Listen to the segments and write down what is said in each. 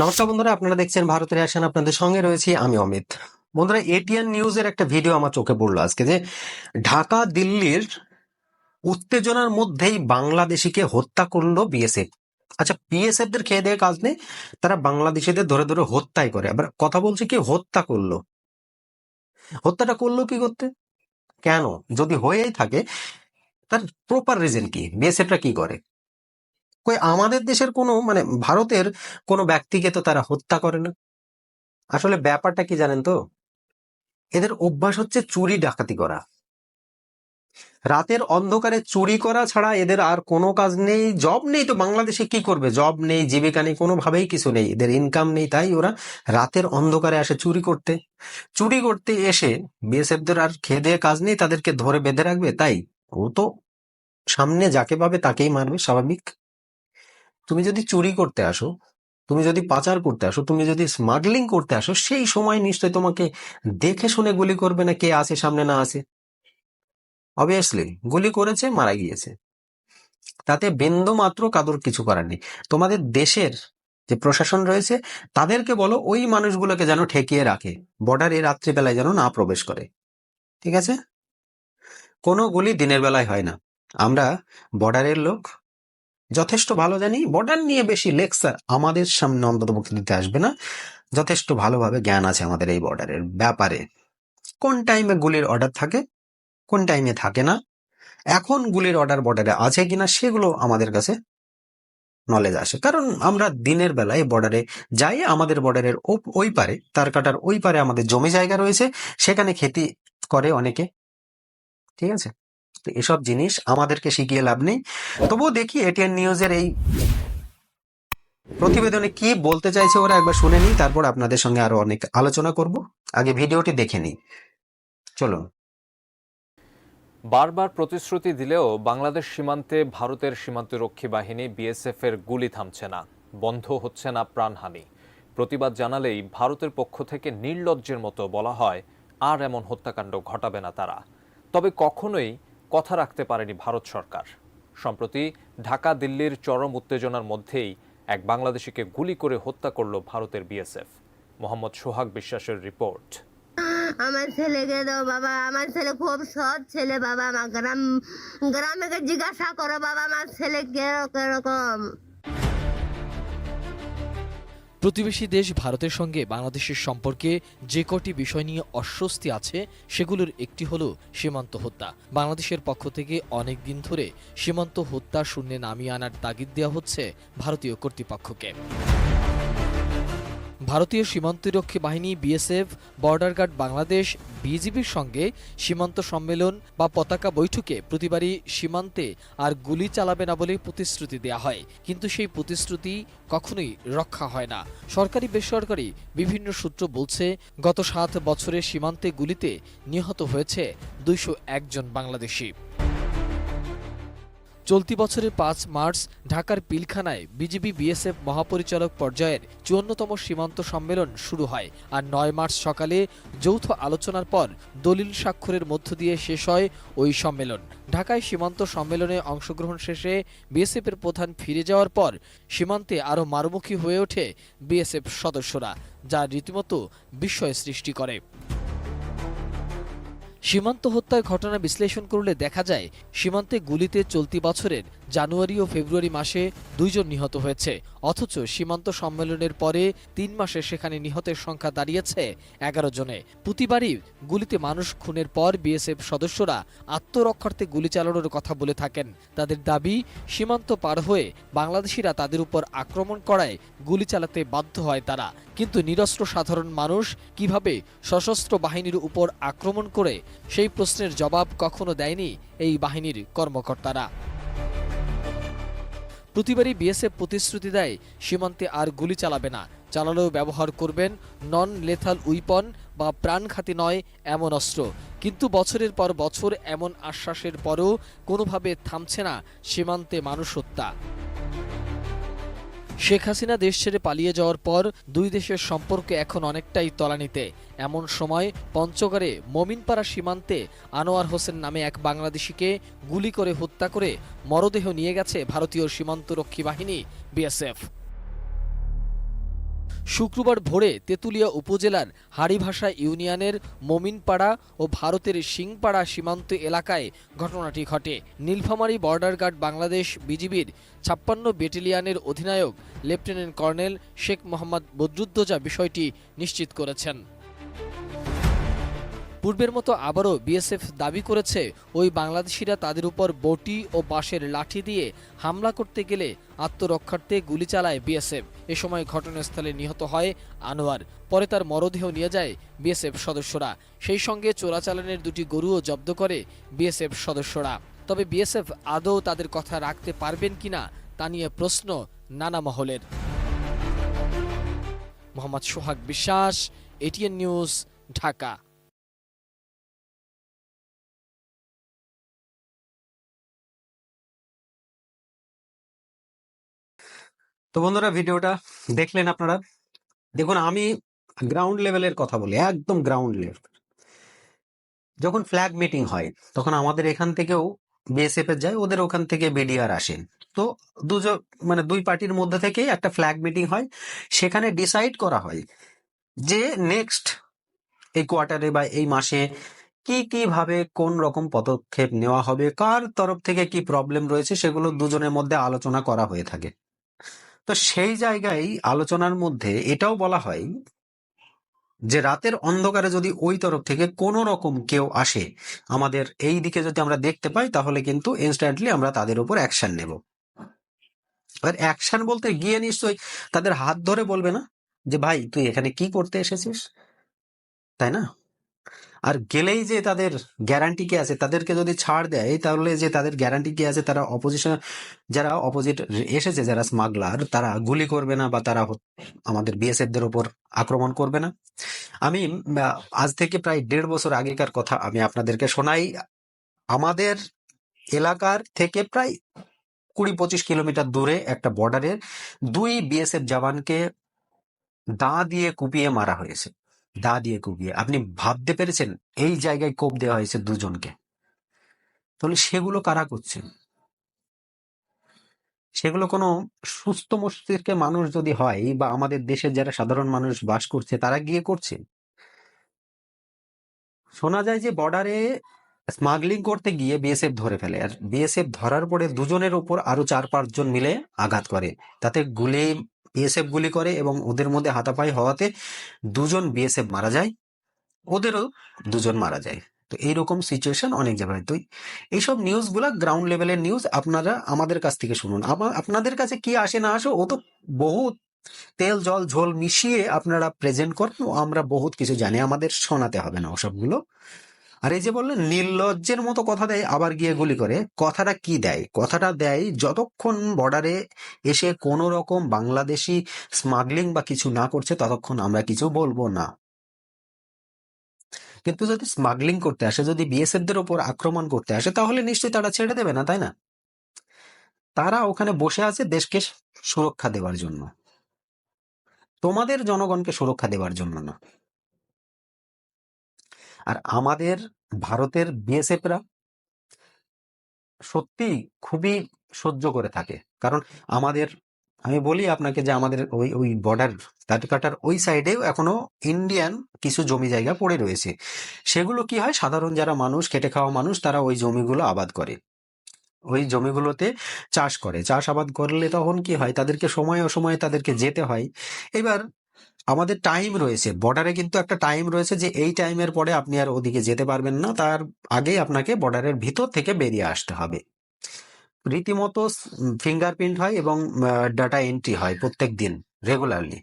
নমস্কার বন্ধুরা, আপনারা দেখছেন ভারতের আসেন আপনাদের সঙ্গে রয়েছি আমি অমিত। বন্ধুরা এটিএন নিউজের একটা ভিডিও আমার চোখে পড়ল আজকে যে, ঢাকা, দিল্লির উত্তেজনার মধ্যেই বাংলাদেশিকে হত্যা করল বিএসএফ আচ্ছা বিএসএফ দের খেয়ে দেয়ে কাজ নেই, তারা বাংলাদেশিদের ধরে ধরে হত্যাই করে। আবার কথা বলছে কি, হত্যা করল? হত্যাটা করল কি করতে? কেন? যদি হয়েই থাকে, তার প্রপার রিজন কি? বিএসএফটা কি করে? কই আমাদের দেশের কোনো মানে ভারতের কোনো ব্যক্তিকে তো তারা হত্যা করে না। আসলে ব্যাপারটা কি জানেন তো? এদের অভ্যাস হচ্ছে চুরি ডাকাতি করা। রাতের অন্ধকারে চুরি করা ছাড়া এদের আর কোনো কাজ নেই, জব নেই তো বাংলাদেশে কি করবে? জব নেই, জীবিকা নেই, কোনোভাবেই কিছু নেই। এদের ইনকাম নেই, তাই ওরা রাতের অন্ধকারে আসে চুরি করতে। চুরি করতে এসে বিএসএফদের আর খেয়ে দিয়ে কাজ নেই, তাদেরকে ধরে বেঁধে রাখবে, তাই ও তো সামনে যাকে পাবে তাকেই মারবে, স্বাভাবিক। তুমি যদি চুরি করতে আসো, তুমি যদি পাচার করতে আসো, তুমি যদি স্মাগলিং করতে আসো, সেই সময় নিশ্চয় তোমাকে দেখে শুনে গুলি করবে না কে আছে, সামনে না আছে। অবভিয়াসলি গুলি করেছে, মারা গিয়েছে। তাতে বিন্দু মাত্র কাদর কিছু করার নেই। তোমাদের দেশের যে প্রশাসন রয়েছে, তাদেরকে বলো, ওই মানুষগুলোকে যেন ঠেকিয়ে রাখে বর্ডারে রাত্রিবেলায় যেন না প্রবেশ করে। ঠিক আছে? কোনো গুলি দিনের বেলায় হয় না। আমরা বর্ডারের লোক যথেষ্ট ভালো জানি বর্ডার নিয়ে বেশি লেকচার আমাদের সামনে অন্তত দিতে আসবে না। যথেষ্ট ভালোভাবে জ্ঞান আছে আমাদের এই বর্ডারের ব্যাপারে। কোন টাইমে গুলির অর্ডার থাকে, কোন টাইমে থাকে না, এখন গুলির অর্ডার বর্ডারে আছে কিনা সেগুলো আমাদের কাছে নলেজ আসে। কারণ আমরা দিনের বেলায় বর্ডারে যাই, আমাদের বর্ডারের ওই পারে, তার কাটার ওই পারে আমাদের জমি জায়গা রয়েছে, সেখানে খেতি করে অনেকে। ঠিক আছে? তো এসব জিনিস আমাদেরকে শিখিয়ে লাভ নেই। তবুও দেখি এটিএন নিউজের এই প্রতিবেদনে কি বলতে চাইছে ওরা একবার শুনে নিই, তারপর আপনাদের সঙ্গে আরও অনেক আলোচনা করব। আগে ভিডিওটি দেখে নিই। চলুন। বারবার প্রতিশ্রুতি দিলেও বাংলাদেশ সীমান্তে ভারতের সীমান্তরক্ষী বাহিনী বিএসএফ এর গুলি থামছে না, বন্ধ হচ্ছে না প্রাণহানি। প্রতিবাদ জানালেই ভারতের পক্ষ থেকে নির্লজ্জের মতো বলা হয়, আর এমন হত্যাকাণ্ড ঘটাবে না তারা। তবে কখনোই কথা রাখতে পারেনি ভারত সরকার। সম্প্রতি ঢাকা, দিল্লির চরম উত্তেজনার মধ্যেই এক বাংলাদেশিকে গুলি করে হত্যা করল ভারতের বিএসএফ। মোহাম্মদ সোহাগ বিশ্বাসের রিপোর্ট। আমার ছেলেকে দাও বাবা, আমার ছেলে খুব সৎ ছেলে বাবা, আমার গ্রাম, গ্রামে জিজ্ঞাসা করো বাবা, আমার ছেলে কেরকম? প্রতিবেশী দেশ ভারতের সঙ্গে বাংলাদেশের সম্পর্কে যে কটি বিষয় নিয়ে অস্বস্তি আছে, সেগুলোর একটি হল সীমান্ত হত্যা। বাংলাদেশের পক্ষ থেকে অনেক দিন ধরে সীমান্ত হত্যা শূন্যে নামিয়ে আনার তাগিদ দেওয়া হচ্ছে ভারতীয় কর্তৃপক্ষকে। ভারতীয় সীমান্তরক্ষী বাহিনী, বিএসএফ, বর্ডার গার্ড বাংলাদেশ, বিজিবির সঙ্গে সীমান্ত সম্মেলন বা পতাকা বৈঠকে প্রতিবারই সীমান্তে আর গুলি চালাবে না বলে প্রতিশ্রুতি দেওয়া হয়। কিন্তু সেই প্রতিশ্রুতি কখনোই রক্ষা হয় না। সরকারি বেসরকারি বিভিন্ন সূত্র বলছে, গত সাত বছরে সীমান্তে গুলিতে নিহত হয়েছে দুইশো একজন বাংলাদেশি। চলতি বছরের পাঁচ মার্চ ঢাকার পিলখানায় বিজিবি বিএসএফ মহাপরিচালক পর্যায়ের চুয়ান্নতম সীমান্ত সম্মেলন শুরু হয় আর নয় মার্চ সকালে যৌথ আলোচনার পর দলিল স্বাক্ষরের মধ্য দিয়ে শেষ হয় ওই সম্মেলন। ঢাকায় সীমান্ত সম্মেলনে অংশগ্রহণ শেষে বিএসএফের প্রধান ফিরে যাওয়ার পর সীমান্তে আরও মারুমুখী হয়ে ওঠে বিএসএফ সদস্যরা, যা রীতিমতো বিস্ময় সৃষ্টি করে। সীমান্ত হত্যার ঘটনা বিশ্লেষণ করলে দেখা যায় সীমান্তে গুলিতে চলতি বছরের জানুয়ারি ও ফেব্রুয়ারি মাসে দুইজন নিহত হয়েছে। অথচ সীমান্ত সম্মেলনের পরে তিন মাসে সেখানে নিহতের সংখ্যা দাঁড়িয়েছে এগারো জনে। প্রতিবারই গুলিতে মানুষ খুনের পর বিএসএফ সদস্যরা আত্মরক্ষার্থে গুলি চালানোর কথা বলে থাকেন। তাদের দাবি, সীমান্ত পার হয়ে বাংলাদেশিরা তাদের উপর আক্রমণ করায় গুলি চালাতে বাধ্য হয় তারা। কিন্তু নিরস্ত্র সাধারণ মানুষ কীভাবে সশস্ত্র বাহিনীর উপর আক্রমণ করে, সেই প্রশ্নের জবাব কখনো দেয়নি এই বাহিনীর কর্মকর্তারা। প্রতিবারই বিএসএফ প্রতিশ্রুতি দেয়, সীমান্তে আর গুলি চালাবে না। চালালেও ব্যবহার করবেন নন লেথাল উইপন বা প্রাণঘাতী নয়, এমন অস্ত্র। কিন্তু বছরের পর বছর এমন আশ্বাসের পরও কোনোভাবে থামছে না সীমান্তে মানুষ হত্যা। শেখ হাসিনা দেশ ছেড়ে পালিয়ে যাওয়ার পর দুই দেশের সম্পর্ক এখন অনেকটাই তলানিতে। এমন সময় পঞ্চগড়ে মমিনপাড়া সীমান্তে আনোয়ার হোসেন নামে এক বাংলাদেশিকে গুলি করে হত্যা করে মরদেহ নিয়ে গেছে ভারতীয় সীমান্তরক্ষী বাহিনী বিএসএফ। শুক্রবার ভোরে তেতুলিয়া উপজেলার হাড়িভাষা ইউনিয়নের মমিনপাড়া ও ভারতের সিংপাড়া সীমান্ত এলাকায় ঘটনাটি ঘটে। নীলফামারী বর্ডার গার্ড বাংলাদেশ বিজিবির ছাপ্পান্ন ব্যাটালিয়নের অধিনায়ক লেফটেন্যান্ট কর্নেল শেখ মোহাম্মদ বদরুদ্দোজা বিষয়টি নিশ্চিত করেছেন। পূর্বের মতো আবারও বিএসএফ দাবি করেছে, ওই বাংলাদেশিরা তাদের উপর বটি ও বাঁশের লাঠি দিয়ে হামলা করতে গেলে আত্মরক্ষার্থে গুলি চালায় বিএসএফ। এ সময় ঘটনাস্থলে নিহত হয় আনোয়ার। পরে তার মরদেহ নিয়ে যায় বিএসএফ সদস্যরা। সেই সঙ্গে চোরাচালানের দুটি গরুও জব্দ করে বিএসএফ সদস্যরা। তবে বিএসএফ আদৌ তাদের কথা রাখতে পারবেন কিনা, তা নিয়ে প্রশ্ন নানা মহলের। মোহাম্মদ সোহাগ বিশ্বাস, এটিএন নিউজ, ঢাকা। তো বন্ধুরা ভিডিওটা দেখলেন আপনারা। দেখুন, আমি গ্রাউন্ড লেভেলের কথা বলি, একদম গ্রাউন্ড লেভেল যখন ফ্ল্যাগ মিটিং হয়, তখন আমাদের এখান থেকেও বিএসএফ এর যায়, ওদের ওখান থেকে বিডিআর আসেন। তো দুজন মানে দুই পার্টির মধ্যে থেকে একটা ফ্ল্যাগ মিটিং হয়। সেখানে ডিসাইড করা হয় যে নেক্সট এই কোয়ার্টারে বা এই মাসে কি কি ভাবে কোন রকম পদক্ষেপ নেওয়া হবে, কার তরফ থেকে কি প্রবলেম রয়েছে, সেগুলো দুজনের মধ্যে আলোচনা করা হয়ে থাকে। তো সেই জায়গায় আলোচনার মধ্যে এটাও বলা হয় যে রাতের অন্ধকারে যদি ওই তরফ থেকে কোনো রকম কেউ আসে আমাদের এই দিকে যদি আমরা দেখতে পাই, তাহলে কিন্তু ইনস্ট্যান্টলি আমরা তাদের উপর অ্যাকশন নেব। এবার অ্যাকশন বলতে গিয়ে নিশ্চয়ই তাদের হাত ধরে বলবে না যে, ভাই, তুই এখানে কি করতে এসেছিস? তাই না? আর গেলেই যে তাদের গ্যারান্টি কি আছে, তাদেরকে যদি ছাড় দেয়, তাহলে যে তাদের গ্যারান্টি কি আছে, তারা অপোজিশন যারা অপোজিট এসেছে, যারা স্মাগলার তারা গুলি করবে না বা তারা আমাদের বিএসএফ দের উপর আক্রমণ করবে না। আমি আজ থেকে প্রায় দেড় বছর আগেকার কথা আমি আপনাদেরকে শোনাই। আমাদের এলাকার থেকে প্রায় কুড়ি পঁচিশ কিলোমিটার দূরে একটা বর্ডারের দুই বিএসএফ জওয়ানকে দা দিয়ে কুপিয়ে মারা হয়েছে। দা দিয়ে কুপিয়ে। আপনি ভাবতে পেরেছেন এই জায়গায় কোপ দেওয়া হয়েছে দুজনকে? তাহলে সেগুলো কারা করছে? সেগুলো কোনো সুস্থ মস্তিষ্কের মানুষ যদি হয় বা আমাদের দেশের যারা সাধারণ মানুষ বাস করছে, তারা গিয়ে করছে? শোনা যায় যে বর্ডারে স্মাগলিং করতে গিয়ে বিএসএফ ধরে ফেলে আর বিএসএফ ধরার পরে দুজনের উপর আরও চার পাঁচজন মিলে আঘাত করে। তাতে গুলি বিএসএফ গুলি করে এবং ওদের মধ্যে হাতাপাই হওয়াতে দুজন বিএসএফ মারা যায়, ওদেরও দুজন মারা যায়। তো এইরকম সিচুয়েশন অনেক জায়গায়। তো এইসব নিউজগুলো গ্রাউন্ড লেভেলের নিউজ আপনারা আমাদের কাছ থেকে শুনুন। আপনাদের কাছে কি আসে না আসে, ও তো বহুত তেল, জল, ঝোল মিশিয়ে আপনারা প্রেজেন্ট করেন আমরা বহুত কিছু জানি। আমাদের শোনাতে হবে না ওসবগুলো। আর এই যে বললেন, নির্লজ্জের মতো কথা দেয়, আবার গিয়ে গুলি করে। কথাটা কি দেয়? কথাটা দেয়, যতক্ষণ বর্ডারে এসে কোনো রকম বাংলাদেশি স্মাগলিং বা কিছু না করছে, ততক্ষণ আমরা কিছু বলব না। কিন্তু যদি স্মাগলিং করতে আসে, যদি বিএসএফ দের উপর আক্রমণ করতে আসে, তাহলে নিশ্চয়ই তারা ছেড়ে দেবে না, তাই না? তারা ওখানে বসে আছে দেশকে সুরক্ষা দেওয়ার জন্য। তোমাদের জনগণকে সুরক্ষা দেওয়ার জন্য না। আর আমাদের ভারতের বিএসএফরা সত্যি খুবই সহ্য করে থাকে। কারণ আমাদের, আমি বলি আপনাকে যে আমাদের ওই ওই বর্ডার কাটার ওই সাইডেও এখনও ইন্ডিয়ান কিছু জমি জায়গা পড়ে রয়েছে। সেগুলো কি হয়? সাধারণ যারা মানুষ, খেটে খাওয়া মানুষ, তারা ওই জমিগুলো আবাদ করে। ওই জমিগুলোতে চাষ করে। চাষ আবাদ করলে তখন কি হয়? তাদেরকে সময় অসময়ে তাদেরকে যেতে হয়। এবার আমাদের টাইম রয়েছে। বর্ডারে কিন্তু একটা টাইম রয়েছে যে এই টাইমের পরে আপনি আর ওদিকে যেতে পারবেন না। তার আগেই আপনাকে বর্ডারের ভিতর থেকে বেরিয়ে আসতে হবে। রীতিমতো ফিঙ্গারপ্রিন্ট হয় এবং ডাটা এন্ট্রি হয় প্রত্যেক দিন রেগুলারলি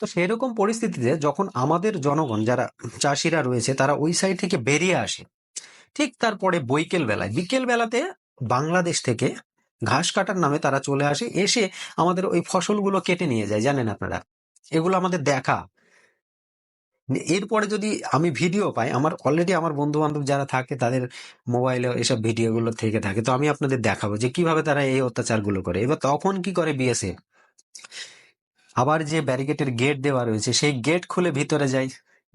তো সেই রকম পরিস্থিতিতে যখন আমাদের জনগণ, যারা চাষিরা রয়েছে, তারা ওই সাইড থেকে বেরিয়ে আসে, ঠিক তারপরে বৈকেল বেলায়। বিকেল বেলাতে বাংলাদেশ থেকে ঘাস কাটার নামে তারা চলে আসে, এসে আমাদের ওই ফসলগুলো কেটে নিয়ে যায়। জানেন আপনারা? এগুলো আমাদের দেখা। এরপরে যদি আমি ভিডিও পাই, আমার অলরেডি আমার বন্ধু বান্ধব যারা থাকে, তাদের মোবাইলে এসব ভিডিওগুলো থেকে থাকে, তো আমি আপনাদের দেখাবো যে কীভাবে তারা এই অত্যাচারগুলো করে। এবার তখন কি করে বিএসএফ আবার যে ব্যারিকেটের গেট দেওয়া রয়েছে, সেই গেট খুলে ভিতরে যায়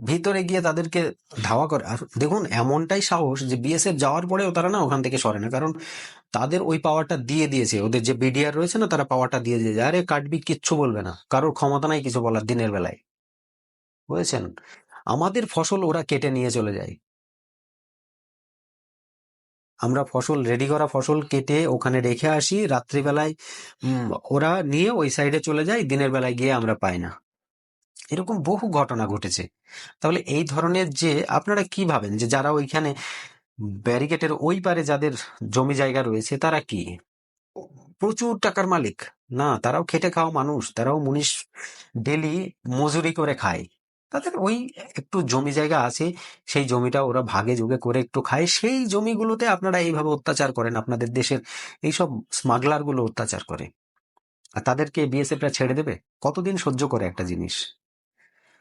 ভিতরে গিয়ে তাদেরকে ধাওয়া করে। আর দেখুন, এমনটাই সাহস যে বিএসএফ যাওয়ার পরেও তারা না ওখান থেকে সরে না। কারণ তাদের ওই পাওয়ারটা দিয়ে দিয়েছে। ওদের যে বিডিআর রয়েছে না, তারা পাওয়ারটা দিয়ে দিয়েছে। আরে, কাটবি, কিচ্ছু বলবে না। কারোর ক্ষমতা নাই কিছু বলার দিনের বেলায়। বুঝেছেন? আমাদের ফসল ওরা কেটে নিয়ে চলে যায়। আমরা ফসল রেডি করা ফসল কেটে ওখানে রেখে আসি। রাত্রিবেলায় ওরা নিয়ে ওই সাইডে চলে যায়। দিনের বেলায় গিয়ে আমরা পাই না। এরকম বহু ঘটনা ঘটেছে। তাহলে এই ধরনের যে, আপনারা কি ভাবেন যে, যারা ওইখানে ব্যারিকেটের ওই পারে যাদের জমি জায়গা রয়েছে, তারা কি? প্রচুর টাকার মালিক। না, তারাও খেটে খাওয়া মানুষ, তারাও মুনিশ ডেলি মজুরি করে খায়। তাদের ওই একটু জমি জায়গা আছে, সেই জমিটা ওরা ভাগে যোগে করে একটু খায়। সেই জমিগুলোতে আপনারা এইভাবে অত্যাচার করেন, আপনাদের দেশের এইসব স্মাগলারগুলো অত্যাচার করে। আর তাদেরকে বিএসএফরা ছেড়ে দেবে? কতদিন সহ্য করে একটা জিনিস?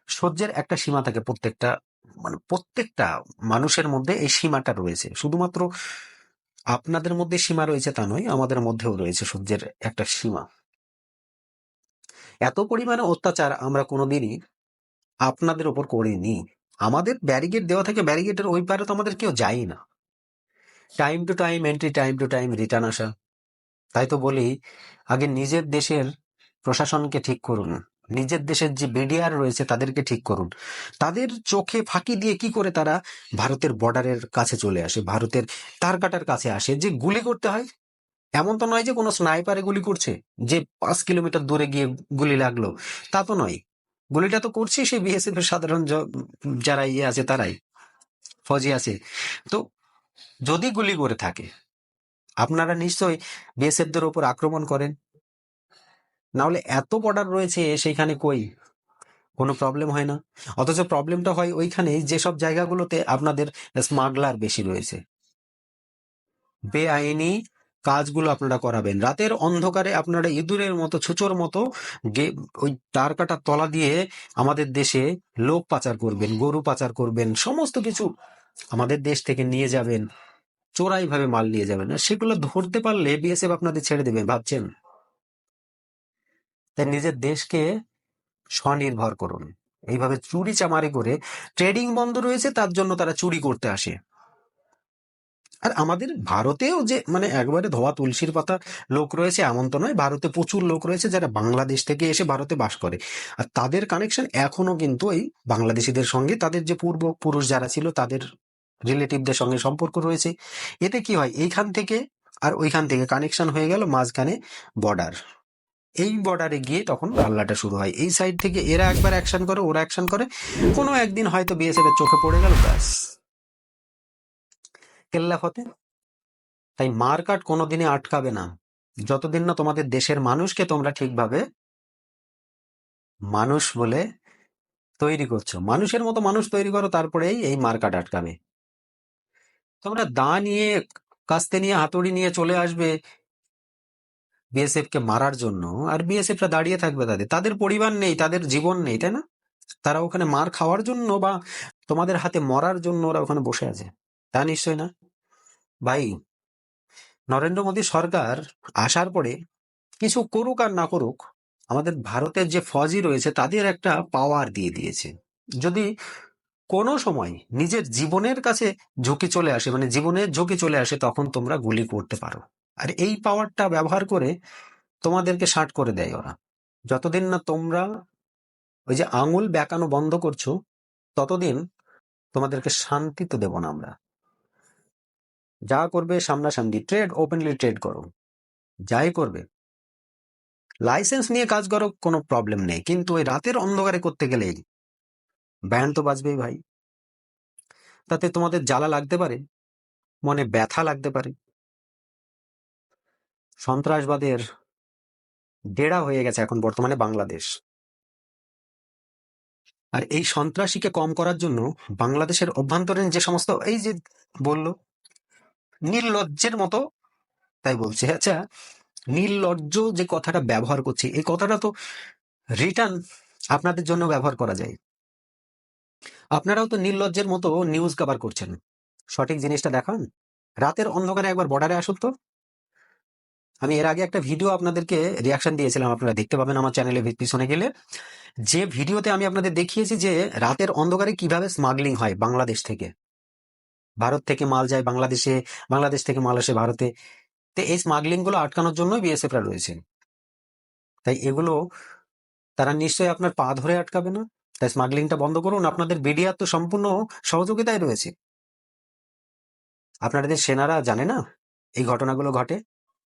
সহ্যের একটা সীমা থাকে প্রত্যেকটা মানে প্রত্যেকটা মানুষের মধ্যে এই সীমাটা রয়েছে। শুধুমাত্র আপনাদের মধ্যে সীমা রয়েছে তা নয়, আমাদের মধ্যেও রয়েছে সহ্যের একটা সীমা। এত পরিমাণে অত্যাচার আমরা কোনোদিনই আপনাদের ওপর করিনি। আমাদের ব্যারিকেড দেওয়া থাকে ব্যারিকেডের ওই পারে তো আমাদের কেউ যায় না। Time to time entry time to time return আসা। তাই তো বলি, আগে নিজের দেশের প্রশাসনকে ঠিক করুন। নিজের দেশের যে বিডিআর রয়েছে তাদেরকে ঠিক করুন। তাদের চোখে ফাঁকি দিয়ে কি করে তারা ভারতের বর্ডারের কাছে চলে আসে, ভারতের তার কাটার কাছে আসে? যে গুলি করতে হয়? এমন তো নয় যে কোনো স্নাইপারে গুলি করছে, যে পাঁচ কিলোমিটার দূরে গিয়ে গুলি লাগল। তা তো নয়। গুলিটা তো করছে সেই বিএসএফ এর সাধারণ যারা ইয়ে আছে তারাই, ফৌজি আছে। তো যদি গুলি করে থাকে, আপনারা নিশ্চয়ই বিএসএফ দের উপর আক্রমণ করেন। না হলে এত বর্ডার রয়েছে সেইখানে কই? কোনো প্রবলেম হয় না। অথচ প্রবলেমটা হয় ওইখানে যেসব জায়গাগুলোতে আপনাদের স্মাগলার বেশি রয়েছে। বেআইনি কাজগুলো আপনারা করাবেন। রাতের অন্ধকারে আপনারা ইঁদুরের মতো, ছুচোর মতো ওই তার কাটার তলা দিয়ে আমাদের দেশে লোক পাচার করবেন, গরু পাচার করবেন, সমস্ত কিছু আমাদের দেশ থেকে নিয়ে যাবেন চোরাই ভাবে মাল নিয়ে যাবেন। সেগুলো ধরতে পারলে বিএসএফ আপনাদের ছেড়ে দেবে, ভাবছেন? তাই নিজের দেশকে স্বনির্ভর করুন। এইভাবে চুরি চামারি করে ট্রেডিং বন্ধ রয়েছে, তার জন্য তারা চুরি করতে আসে। আর আমাদের ভারতেও যে মানে একবারে ধোয়া তুলসীর পাতা লোক রয়েছে, এমন তো নয়, ভারতে প্রচুর লোক রয়েছে যারা বাংলাদেশ থেকে এসে ভারতে বাস করে। আর তাদের কানেকশন এখনও কিন্তু এই বাংলাদেশিদের সঙ্গে, তাদের যে পূর্ব পুরুষ যারা ছিল, তাদের রিলেটিভদের সঙ্গে সম্পর্ক রয়েছে। এতে কি হয়, এইখান থেকে আর ওইখান থেকে কানেকশন হয়ে গেল, মাঝখানে বর্ডার এই বর্ডারে গিয়ে তখন হাল্লাটা শুরু হয়। এই সাইড থেকে এরা একবার অ্যাকশন করে, ওরা অ্যাকশন করে। কোনো একদিন হয়তো বিএসএফ এর চোখে পড়ে গেল, ব্যাস। কেল্লা ফতে। তাই মারকাট কোনোদিনই আটকাবে না। যতদিন না তোমাদের দেশের মানুষকে তোমরা ঠিকভাবে মানুষ বলে তৈরি করছ। মানুষের মতো মানুষ তৈরি করো, তারপরেই এই মারকাট আটকাবে। তোমরা দা নিয়ে, কাস্তে নিয়ে, হাতুড়ি নিয়ে চলে আসবে। বিএসএফ কে মারার জন্য, আর বিএসএফ রা দাঁড়িয়ে থাকবে তাদের। তাদের পরিবার নেই, তাদের জীবন নেই, তাই না? তারা ওখানে মার খাওয়ার জন্য বা তোমাদের হাতে মরার জন্য ওরা ওখানে বসে আছে। তা নিশ্চয় না? ভাই, নরেন্দ্র মোদী সরকার আসার পরে কিছু করুক আর না করুক, আমাদের ভারতের যে ফৌজি রয়েছে তাদের একটা পাওয়ার দিয়ে দিয়েছে। যদি কোনো সময় নিজের জীবনের কাছে ঝুঁকি চলে আসে মানে জীবনের ঝুঁকি চলে আসে, তখন তোমরা গুলি করতে পারো। আর এই পাওয়ারটা ব্যবহার করে তোমাদেরকে ষাট করে দেয় ওরা। যতদিন না তোমরা ওই যে আঙুল বেঁকানো বন্ধ করছ, ততদিন তোমাদেরকে শান্তি তো দেব না আমরা। যা করবে সামনাসামনি ট্রেড ওপেনলি ট্রেড করো। যাই করবে। লাইসেন্স নিয়ে কাজ করো, কোনো প্রবলেম নেই। কিন্তু ওই রাতের অন্ধকারে করতে গেলে ব্যান্ড তো বাজবেই ভাই। তাতে তোমাদের জ্বালা লাগতে পারে, মনে ব্যথা লাগতে পারে। সন্ত্রাসবাদের ডেরা হয়ে গেছে এখন বর্তমানে বাংলাদেশ। আর এই সন্ত্রাসীকে কম করার জন্য বাংলাদেশের অভ্যন্তরীণ যে সমস্ত এই যে বলল নির্লজ্জের মতো তাই বলছে। আচ্ছা নির্লজ্জ যে কথাটা ব্যবহার করছি এই কথাটা তো রিটার্ন আপনাদের জন্য ব্যবহার করা যায়। আপনারাও তো নির্লজ্জের মতো নিউজ কভার করছেন। সঠিক জিনিসটা দেখান। রাতের অন্ধকারে একবার বর্ডারে আসুন তো। আমি এর আগে একটা ভিডিও আপনাদেরকে রিয়াকশন দিয়েছিলাম, আপনারা দেখতে পাবেন আমার চ্যানেলে পিছনে গেলে। যে ভিডিওতে আমি আপনাদের দেখিয়েছি যে রাতের অন্ধকারে কীভাবে স্মাগলিং হয় বাংলাদেশ থেকে। ভারত থেকে মাল যায় বাংলাদেশে, বাংলাদেশ থেকে মাল আসে ভারতে। তো এই স্মাগলিংগুলো আটকানোর জন্য বিএসএফরা রয়েছে। তাই এগুলো তারা নিশ্চয়ই আপনার পা ধরে আটকাবে না। তাই স্মাগলিংটা বন্ধ করুন। আপনাদের বিডিআর তো সম্পূর্ণ সহযোগিতায় রয়েছে। আপনাদের সেনারা জানে না এই ঘটনাগুলো ঘটে।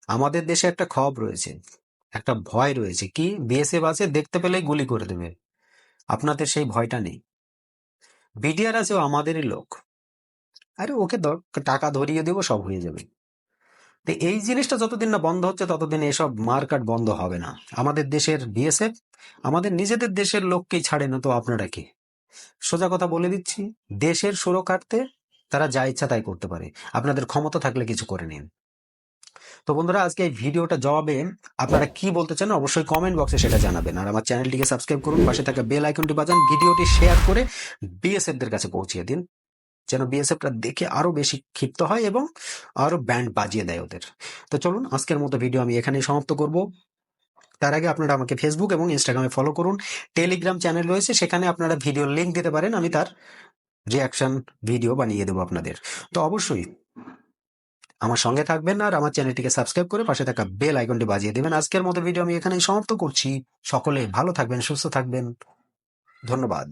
আমাদের দেশে একটা খব রয়েছে, একটা ভয় রয়েছে কি বিএসএফ আছে দেখতে পেলেই গুলি করে দেবে। আপনাদের সেই ভয়টা নেই। বিডিআর আছে আমাদেরই লোক। আরে ওকে টাকা ধরিয়ে দেবো, সব হয়ে যাবে। তো এই জিনিসটা যতদিন না বন্ধ হচ্ছে, ততদিন এসব মার্কাট বন্ধ হবে না। আমাদের দেশের বিএসএফ, আমাদের নিজেদের দেশের লোককেই ছাড়ে না, তো আপনারা কি? সোজা কথা বলে দিচ্ছি, দেশের সুরক্ষার্থে তারা যা ইচ্ছা তাই করতে পারে। আপনাদের ক্ষমতা থাকলে কিছু করে নিন। তো বন্ধুরা, আজকে এই ভিডিওটা জবাবে আপনারা কি বলতে চান অবশ্যই কমেন্ট বক্সে সেটা জানাবেন। আর আমার চ্যানেলটিকে সাবস্ক্রাইব করুন, পাশে থাকা বেল আইকনটি বাজান, ভিডিওটি শেয়ার করে বিএসএফ দের কাছে পৌঁছিয়ে দিন, যেন বিএসএফটা দেখে আরও বেশি ক্ষিপ্ত হয় এবং আরও ব্যান্ড বাজিয়ে দেয় ওদের। তো চলুন, আজকের মতো ভিডিও আমি এখানেই সমাপ্ত করব। তার আগে আপনারা আমাকে ফেসবুক এবং ইনস্টাগ্রামে ফলো করুন। টেলিগ্রাম চ্যানেল রয়েছে, সেখানে আপনারা ভিডিও লিংক দিতে পারেন, আমি তার রিয়াকশন ভিডিও বানিয়ে দেবো আপনাদের। তো অবশ্যই আমার সঙ্গে থাকবেন আর আমার চ্যানেলটিকে সাবস্ক্রাইব করে পাশে থাকা বেল আইকনটি বাজিয়ে দেবেন। আজকের মতো ভিডিও আমি এখানেই সমাপ্ত করছি। সকলে ভালো থাকবেন, সুস্থ থাকবেন। ধন্যবাদ।